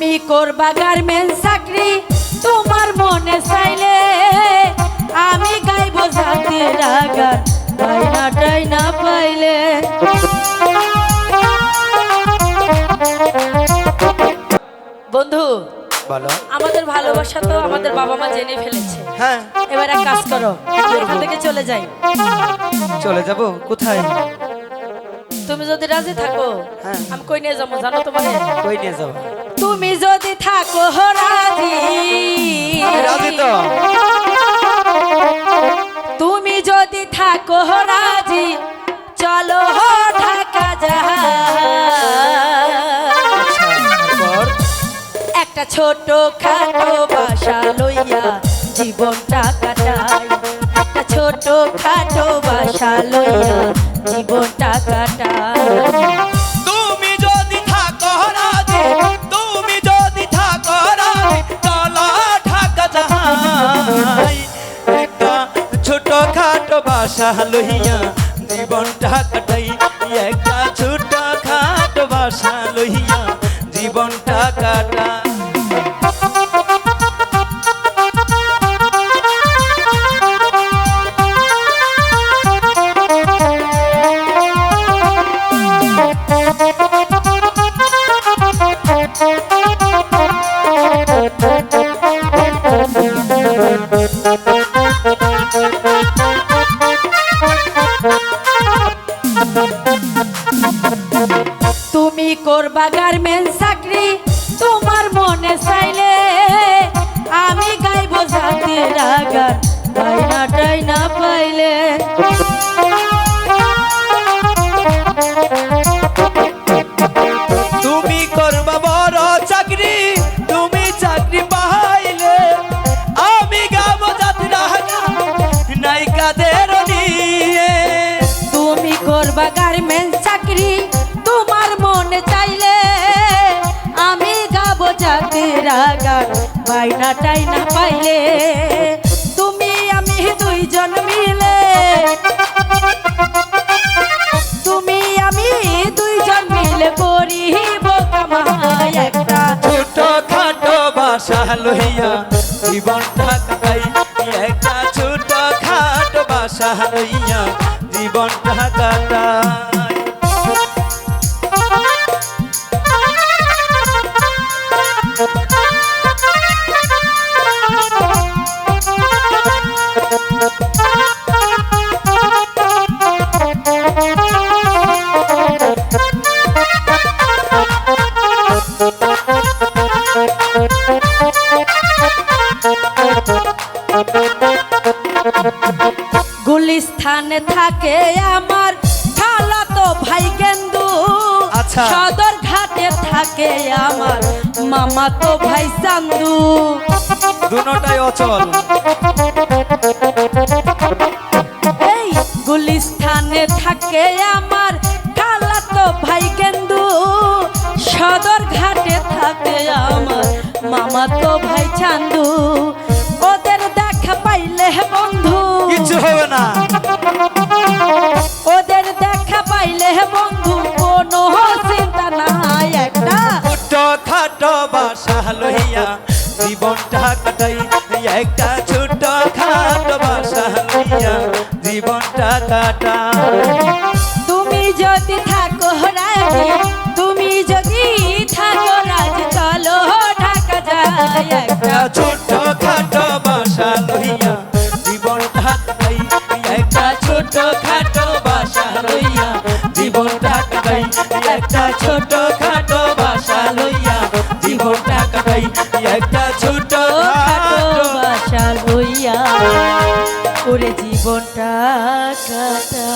তুমি করবা গার্মেন্ট চাকরি তোমার মনে চাইলে আমি গাইব জাতির গান টাই না পাইলে। বন্ধু বলো। আমাদের ভালোবাসা তো আমাদের বাবা মা জেনে ফেলেছে। হ্যাঁ। এবার এক কাজ করো এখান থেকে চলে যাই। চলে যাব? কোথায়? তুমি যদি রাজি থাকো হ্যাঁ। আমি কই নিয়ে যাব? জানো তোমার কই নিয়ে যাব? তুমি যদি থাকো রাজি রাজি তো। তুমি যদি থাকো রাজি চলো ঢাকা আচ্ছা একটা ছোট খাটো বাসা লইয়া জীবনটা কাটাই। একটা ছোট খাটো বাসা লইয়া জীবনটা কাটাই। খাটো বাসা লইয়া জীবনটা কাটাই। একটা ছোট খাটো বাসা লইয়া জীবনটা কাটাই। তুমি করবা গার্মেন্ট চাকরি? তোমার মনে চাইলে আমি গাইব জাতির গান টাই না পাইলে। তুমি করবা বড় চাকরি তুমি চাকরি পাইলে আমি গাব যাত্রা নায়িকাদের নিয়ে। তুমি করবা গার্মেন্ট চাকরি জাতির গান বাইনা টাই না পাইলে, তুমি আমি দুইজন মিলে। তুমি আমি দুইজন মিলে করিব কামাই একটা। ছোট খাটো বাসা লইয়া জীবনটা কাটাই, একটা ছোট খাটো বাসা লইয়া জীবনটা কাটাই। গুলিস্থানে থাকে আমার খালা তো ভাই গেন্দু। আচ্ছা। সদর ঘাটে থাকে আমার মামা তো ভাই চান্দু। দুটাই অচল। এই গুলিস্থানে থাকে আমার খালা তো ভাই গেন্দু। সদর ঘাটে থাকে আমার মামা তো ভাই চান্দু। পাইলে বন্ধু? কিছু হবে না। ওদের দেখা পাইলে বন্ধু কোনো চিন্তা নাই একটা। ছোট খাটো বাসা লইয়া জীবনটা কাটাই একটা ছোট খাটো বাসা লইয়া জীবনটা কাটাই। তুমি যদি থাকো রাজি তুমি যদি থাকো রাজি চলো ঢাকা যায় একটা। ছোট একটা ছোট খাটো বাসা লইয়া জীবনটা কাটাই। একটা ছোট খাটো বাসা লইয়া করে জীবনটা কাটা